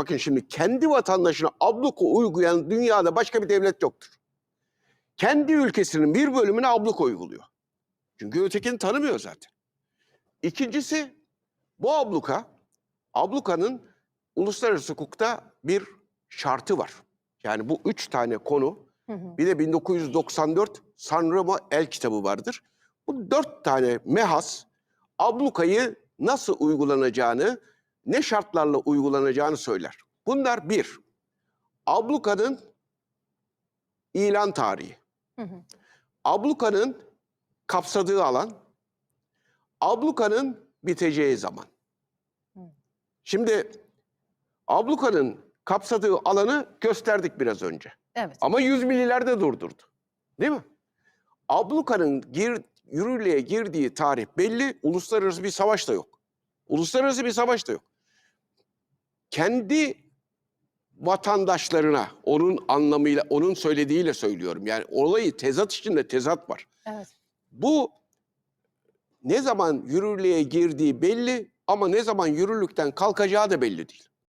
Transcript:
Bakın şimdi kendi vatandaşına abluka uygulayan dünyada başka bir devlet yoktur. Kendi ülkesinin bir bölümüne abluka uyguluyor. Çünkü ötekini tanımıyor zaten. İkincisi bu abluka, ablukanın uluslararası hukukta bir şartı var. Yani bu üç tane konu bir de 1994 Sanremo El kitabı vardır. Bu dört tane mehas ablukayı nasıl uygulanacağını, ne şartlarla uygulanacağını söyler. Bunlar bir, ablukanın ilan tarihi, Hı hı. ablukanın kapsadığı alan, ablukanın biteceği zaman. Hı. Şimdi ablukanın kapsadığı alanı gösterdik biraz önce. Evet. Ama yüz millilerde durdurdu. Değil mi? Abluka'nın gir, yürürlüğe girdiği tarih belli. Uluslararası bir savaş da yok. Uluslararası bir savaş da yok. Kendi vatandaşlarına onun anlamıyla, onun söylediğiyle söylüyorum. Yani olayı tezat içinde tezat var. Evet. Bu ne zaman yürürlüğe girdiği belli ama ne zaman yürürlükten kalkacağı da belli değil.